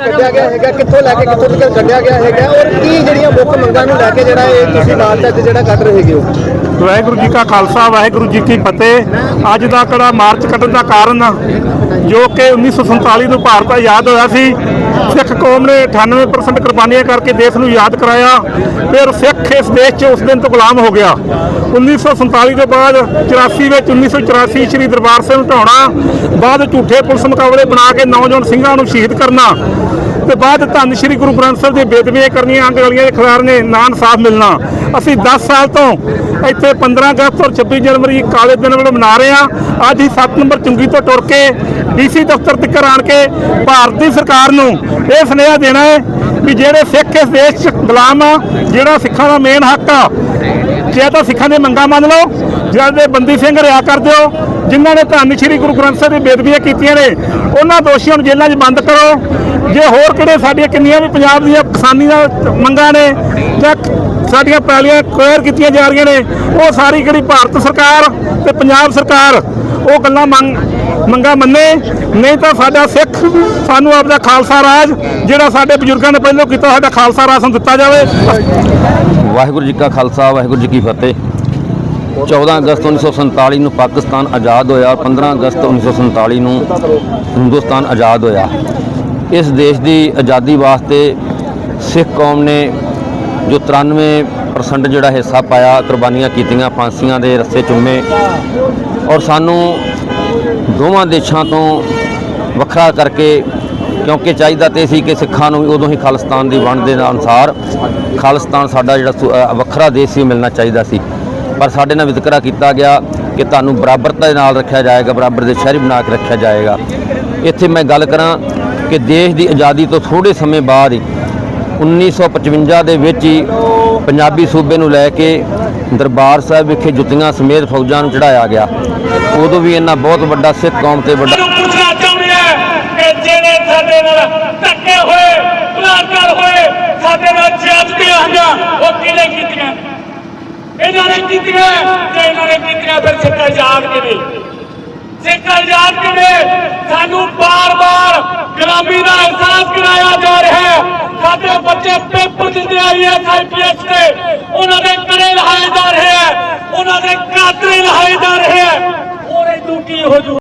ਕੱਢਿਆ ਗਿਆ ਹੈਗਾ, ਕਿੱਥੋਂ ਲੈ ਕੇ ਕਿੱਥੋਂ ਤੱਕ ਕੱਢਿਆ ਗਿਆ ਹੈਗਾ, ਔਰ ਕੀ ਜਿਹੜੀਆਂ ਮੁੱਖ ਮੰਗਾਂ ਨੂੰ ਲੈ ਕੇ ਜਿਹੜਾ ਇਹ ਤੁਸੀਂ ਮਾਰਚ ਅੱਜ ਜਿਹੜਾ ਕੱਢ ਰਹੇ ਹੈਗੇ ਹੋ? ਵਾਹਿਗੁਰੂ ਜੀ ਕਾ ਖਾਲਸਾ, ਵਾਹਿਗੁਰੂ ਜੀ ਕੀ ਫਤਿਹ। ਅੱਜ ਦਾ ਕਿਹੜਾ ਮਾਰਚ ਕੱਢਣ ਦਾ ਕਾਰਨ ਜੋ ਕਿ 1947 ਨੂੰ ਭਾਰਤ ਆਜ਼ਾਦ ਹੋਇਆ ਸੀ। ਸਿੱਖ ਕੌਮ ਨੇ 98% ਕੁਰਬਾਨੀਆਂ ਕਰਕੇ ਦੇਸ਼ ਨੂੰ ਯਾਦ ਕਰਾਇਆ, ਫਿਰ ਸਿੱਖ ਇਸ ਦੇਸ਼ 'ਚ ਉਸ ਦਿਨ ਤੋਂ ਗੁਲਾਮ ਹੋ ਗਿਆ। 1947 ਤੋਂ ਬਾਅਦ 84 ਵਿੱਚ 1984 ਸ੍ਰੀ ਦਰਬਾਰ ਸਾਹਿਬ ਢਾਉਣਾ, ਬਾਅਦ ਝੂਠੇ ਪੁਲਿਸ ਮੁਕਾਬਲੇ ਬਣਾ ਕੇ ਨੌਜਵਾਨ ਸਿੰਘਾਂ ਨੂੰ ਸ਼ਹੀਦ ਕਰਨਾ, ਤੇ ਬਾਅਦ ਧੰਨ ਸ਼੍ਰੀ ਗੁਰੂ ਗ੍ਰੰਥ ਸਾਹਿਬ ਦੇ ਬੇਦਬੀਆਂ ਕਰਨੀਆਂ, ਅੰਗ ਗਲੀਆਂ ਦੇ ਖਿਲਾਰ ਨੇ ਨਾਂ ਇਨਸਾਫ ਮਿਲਣਾ। ਅਸੀਂ 10 ਸਾਲ ਤੋਂ ਇੱਥੇ 15 ਅਗਸਤ ਔਰ 26 ਜਨਵਰੀ ਕਾਲੇ ਦਿਨ ਵੱਲੋਂ ਮਨਾ ਰਹੇ ਹਾਂ। ਅੱਜ ਹੀ 7 ਨੰਬਰ ਚੁੰਗੀ ਤੋਂ ਟੁਰ ਕੇ ਡੀਸੀ ਦਫ਼ਤਰ ਤੱਕ ਆਣ ਕੇ ਭਾਰਤ ਦੀ ਸਰਕਾਰ ਨੂੰ ਇਹ ਸੁਨੇਹਾ ਦੇਣਾ ਹੈ ਕਿ ਜਿਹੜੇ ਸਿੱਖ ਇਸ ਦੇਸ਼ 'ਚ ਗੁਲਾਮ ਆ, ਜਿਹੜਾ ਸਿੱਖਾਂ ਦਾ ਮੇਨ ਹੱਕ ਆ, ਜੇ ਤਾਂ ਸਿੱਖਾਂ ਦੇ ਮੰਗਾਂ ਮੰਨ ਲਓ ਜਿਹੜੇ ਦੇ ਬੰਦੀ ਸਿੰਘ ਰਿਆ ਕਰ ਦਿਓ, ਜਿਨ੍ਹਾਂ ਨੇ ਧੰਨ ਸ਼੍ਰੀ ਗੁਰੂ ਗ੍ਰੰਥ ਸਾਹਿਬ ਦੀ ਬੇਦਬੀਆਂ ਕੀਤੀਆਂ ਨੇ, ਉਹਨਾਂ ਦੋਸ਼ੀਆਂ ਨੂੰ ਜੇਲ੍ਹਾਂ 'ਚ ਬੰਦ ਕਰੋ। ਜੇ ਹੋਰ ਕਿਹੜੇ ਸਾਡੀਆਂ ਕਿੰਨੀਆਂ ਵੀ ਪੰਜਾਬ ਦੀਆਂ ਕਿਸਾਨੀ ਦਾ ਮੰਗਾਂ ਨੇ, ਜਾਂ ਸਾਡੀਆਂ ਪੈਲੀਆਂ ਕੁਐਰ ਕੀਤੀਆਂ ਜਾ ਰਹੀਆਂ ਨੇ, ਉਹ ਸਾਰੀ ਕਿਹੜੀ ਭਾਰਤ ਸਰਕਾਰ ਤੇ ਪੰਜਾਬ ਸਰਕਾਰ ਉਹ ਗੱਲਾਂ ਮੰਗ ਮੰਗਾ ਮੰਨੇ, ਨਹੀਂ ਤਾਂ ਸਾਡਾ ਸਿੱਖ ਸਾਨੂੰ ਆਪਦਾ ਖਾਲਸਾ ਰਾਜ, ਜਿਹੜਾ ਸਾਡੇ ਬਜ਼ੁਰਗਾਂ ਨੇ ਪਹਿਲਾਂ ਕੀਤਾ, ਸਾਡਾ ਖਾਲਸਾ ਰਾਜ ਸਾਨੂੰ ਦਿੱਤਾ ਜਾਵੇ। ਵਾਹਿਗੁਰੂ ਜੀ ਕਾ ਖਾਲਸਾ, ਵਾਹਿਗੁਰੂ ਜੀ ਕੀ ਫਤਿਹ। 14 ਅਗਸਤ 1947 ਨੂੰ ਪਾਕਿਸਤਾਨ ਆਜ਼ਾਦ ਹੋਇਆ 15 ਅਗਸਤ 1947 ਨੂੰ ਹਿੰਦੁਸਤਾਨ ਆਜ਼ਾਦ ਹੋਇਆ। ਇਸ ਦੇਸ਼ ਦੀ ਆਜ਼ਾਦੀ ਵਾਸਤੇ ਸਿੱਖ ਕੌਮ ਨੇ ਜੋ 93% ਜਿਹੜਾ ਹਿੱਸਾ ਪਾਇਆ, ਕੁਰਬਾਨੀਆਂ ਕੀਤੀਆਂ, ਫਾਂਸੀਆਂ ਦੇ ਰੱਸੇ ਚੁੰਮੇ। ਔਰ ਸਾਨੂੰ ਦੋਵਾਂ ਦੇਸ਼ਾਂ ਤੋਂ ਵੱਖਰਾ ਕਰਕੇ, ਕਿਉਂਕਿ ਚਾਹੀਦਾ ਤੇ ਸੀ ਕਿ ਸਿੱਖਾਂ ਨੂੰ ਉਦੋਂ ਹੀ ਖਾਲਿਸਤਾਨ ਦੀ ਵੰਡ ਦੇ ਅਨੁਸਾਰ ਖਾਲਿਸਤਾਨ ਸਾਡਾ ਜਿਹੜਾ ਵੱਖਰਾ ਦੇਸ਼ ਸੀ, ਮਿਲਣਾ ਚਾਹੀਦਾ ਸੀ। ਪਰ ਸਾਡੇ ਨਾਲ ਵਿਤਕਰਾ ਕੀਤਾ ਗਿਆ ਕਿ ਤੁਹਾਨੂੰ ਬਰਾਬਰਤਾ ਦੇ ਨਾਲ ਰੱਖਿਆ ਜਾਏਗਾ, ਬਰਾਬਰ ਦੇ ਸ਼ਹਿਰੀ ਬਣਾ ਕੇ ਰੱਖਿਆ ਜਾਏਗਾ। ਇੱਥੇ ਮੈਂ ਗੱਲ ਕਰਾਂ ਕਿ ਦੇਸ਼ ਦੀ ਆਜ਼ਾਦੀ ਤੋਂ ਥੋੜੇ ਸਮੇਂ ਬਾਅਦ ਹੀ 1955 ਦੇ ਵਿੱਚ ਹੀ ਪੰਜਾਬੀ ਸੂਬੇ ਨੂੰ ਲੈ ਕੇ ਦਰਬਾਰ ਸਾਹਿਬ ਵਿਖੇ ਜੁੱਤੀਆਂ ਸਮੇਤ ਫੌਜਾਂ ਨੂੰ ਚੜਾਇਆ ਗਿਆ। ਉਦੋਂ ਵੀ ਇਹਨਾਂ ਬਹੁਤ ਵੱਡਾ ਸਿੱਖ ਕੌਮ ਤੇ ਵੱਡਾ ਪੁੱਛਣਾ ਚਾਹੁੰਦੇ ਆ ਜਿਹੜੇ ਸਾਡੇ ਨਾਲ ਧੱਕੇ ਹੋਏ, ਬਲਾਤਕਾਰ ਹੋਏ, ਸਾਡੇ ਨਾਲ ਜ਼ਿਆਦਤੀਆਂ ਹੋਈਆਂ, ਉਹ ਕਿਹਨੇ ਕੀਤੀਆਂ? ਇਹਨਾਂ ਨੇ ਕੀਤੀਆਂ ਤੇ ਇਹਨਾਂ ਨੇ ਕੀਤੀਆਂ ਫਿਰ ਸਿੱਖ ਆਜ਼ਾਦ ਕਿਵੇਂ? ਸਿੱਖ ਆਜ਼ਾਦ ਕਿਵੇਂ? ਸਾਨੂੰ ਬਾਰ-ਬਾਰ ਗੁਲਾਮੀ ਦਾ ਅਹਿਸਾਸ ਕਰਾਇਆ ਜਾ ਰਿਹਾ ਹੈ। ਸਾਡੇ ਬੱਚੇ ਪੇਪਰ ਦਿੰਦੇ ਆਈਐਸ ਆਈਪੀਐਸ ਦੇ। ਉਹਨਾਂ ਦੇ ਕੜੇ ਲਹਾਏ ਜਾ ਰਹੇ ਹੈ ਉਹਨਾਂ ਦੇ ਕਾਤਰੇ ਲਹਾਏ ਜਾ ਰਹੇ ਹੈ ਉਹਨੇ ਤੂੰ ਹੋ ਜੂ।